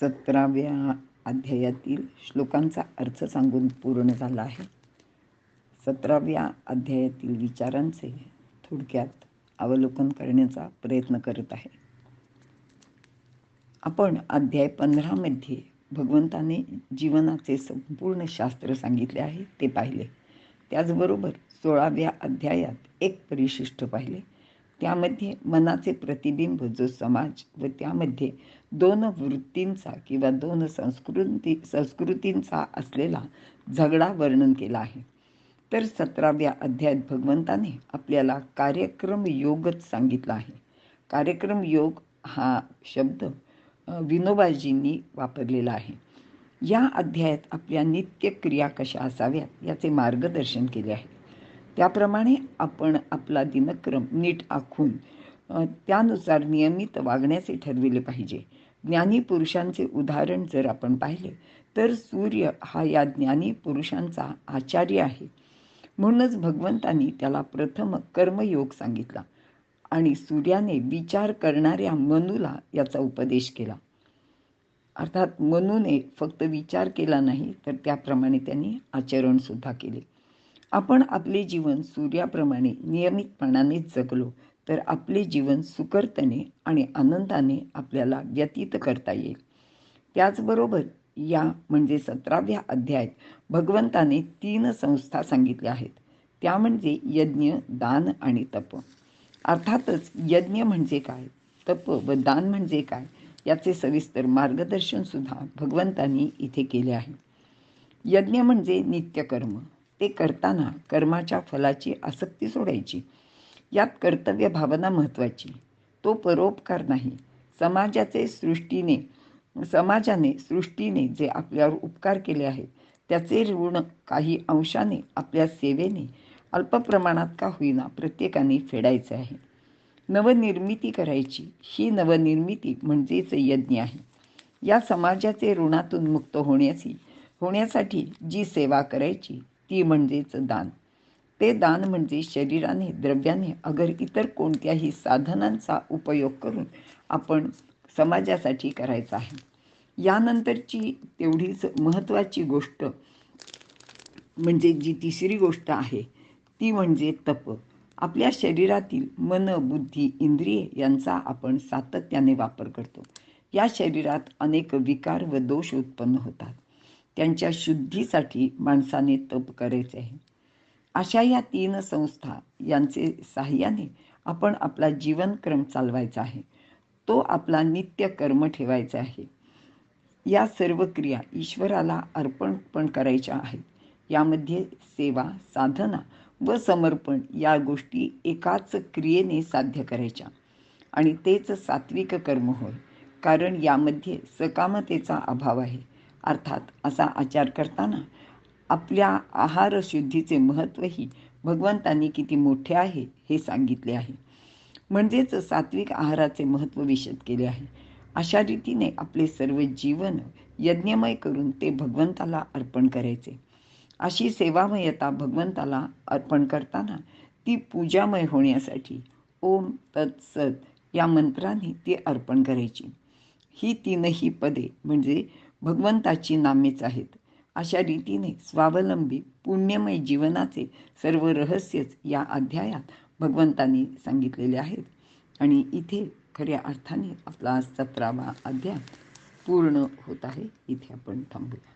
सतराव्या अध्यायातील श्लोकांचा अर्थ सांगून पूर्ण झाला आहे. सतराव्या अध्यायातील विचारांचे थोडक्यात अवलोकन करण्याचा प्रयत्न करत आहे. आपण अध्याय पंधरामध्ये भगवंताने जीवनाचे संपूर्ण शास्त्र सांगितले आहे ते पाहिले. त्याचबरोबर सोळाव्या अध्यायात एक परिशिष्ट पाहिले. त्यामध्ये मनाचे प्रतिबिंब जो समाज व त्यामध्ये दोन वृत्तींचा किंवा दोन संस्कृती संस्कृतींचा असलेला झगडा वर्णन केला आहे. तर सतराव्या अध्यायात भगवंताने आपल्याला कार्यक्रम योगच सांगितला आहे. कार्यक्रम योग हा शब्द विनोबाजींनी वापरलेला आहे. या अध्यायात आपल्या नित्य क्रिया कशा असाव्यात याचे मार्गदर्शन केले आहे. त्याप्रमाणे आपण आपला दिनक्रम नीट आखून त्यानुसार नियमित वागण्याचे ठरविले पाहिजे. ज्ञानी पुरुषांचे उदाहरण जर आपण पाहिले तर सूर्य हा या ज्ञानी पुरुषांचा आचार्य आहे. म्हणूनच भगवंतांनी त्याला प्रथम कर्मयोग सांगितला आणि सूर्याने विचार करणाऱ्या मनूला याचा उपदेश केला. अर्थात मनूने फक्त विचार केला नाही तर त्याप्रमाणे त्यांनी आचरण सुद्धा केले. आपण आपले जीवन सूर्याप्रमाणे नियमितपणाने जगलो तर आपले जीवन सुकर्तने आणि आनंदाने आपल्याला व्यतीत करता येईल. त्याचबरोबर या म्हणजे सतराव्या अध्यायात भगवंताने तीन संस्था सांगितल्या आहेत. त्या म्हणजे यज्ञ दान आणि तप. अर्थातच यज्ञ म्हणजे काय? तप व दान म्हणजे काय? याचे सविस्तर मार्गदर्शन सुद्धा भगवंतांनी इथे केले आहे. यज्ञ म्हणजे नित्यकर्म. ते करताना कर्माच्या फलाची आसक्ती सोडायची. यात कर्तव्य भावना महत्त्वाची. तो परोपकार नाही. समाजाचे सृष्टीने समाजाने सृष्टीने जे आपल्यावर उपकार केले आहेत त्याचे ऋण काही अंशाने आपल्या सेवेने अल्प प्रमाणात का होईना प्रत्येकाने फेडायचे आहे. नवनिर्मिती करायची. ही नवनिर्मिती म्हणजेच यज्ञ आहे. या समाजाचे ऋणातून मुक्त होण्याची होण्यासाठी जी सेवा करायची ती म्हणजेच दान. ते दान म्हणजे शरीराने द्रव्याने अगर इतर कोणत्याही साधनांचा उपयोग करून आपण समाजासाठी करायचा आहे. यानंतरची तेवढीच महत्त्वाची गोष्ट म्हणजे जी तिसरी गोष्ट आहे ती म्हणजे तप. आपल्या शरीरातील मन बुद्धी इंद्रिये यांचा आपण सातत्याने वापर करतो. या शरीरात अनेक विकार व दोष उत्पन्न होतात. त्यांच्या शुद्धीसाठी माणसाने तप करायचे आहे. अशा या तीन संस्था यांचे साह्याने आपण आपला जीवनक्रम चालवायचा आहे. तो आपला नित्य कर्म ठेवायचा आहे. या सर्व क्रिया ईश्वराला अर्पण पण करायच्या आहेत. यामध्ये सेवा साधना व समर्पण या गोष्टी एकाच क्रियेने साध्य करायच्या. आणि तेच सात्विक कर्म होय. कारण यामध्ये सकामतेचा अभाव आहे. अर्थात असा आचार करताना आपल्या आहारशुद्धीचे महत्त्वही भगवंतांनी किती मोठे आहे हे सांगितले आहे. म्हणजेच सात्विक आहाराचे महत्त्व विशद केले आहे. अशा रीतीने आपले सर्व जीवन यज्ञमय करून ते भगवंताला अर्पण करायचे. अशी सेवामयता भगवंताला अर्पण करताना ती पूजामय होण्यासाठी ओम तत्सत या मंत्राने ती अर्पण करायची. ही तीनही पदे म्हणजे भगवंताची नामेच आहेत. अशा रीतीने स्वावलंबी पुण्यमय जीवनाचे सर्व रहस्यच या अध्यायात भगवंतांनी सांगितलेले आहेत. आणि इथे खऱ्या अर्थाने आपला सतरावा अध्याय पूर्ण होत आहे. इथे आपण थांबूया.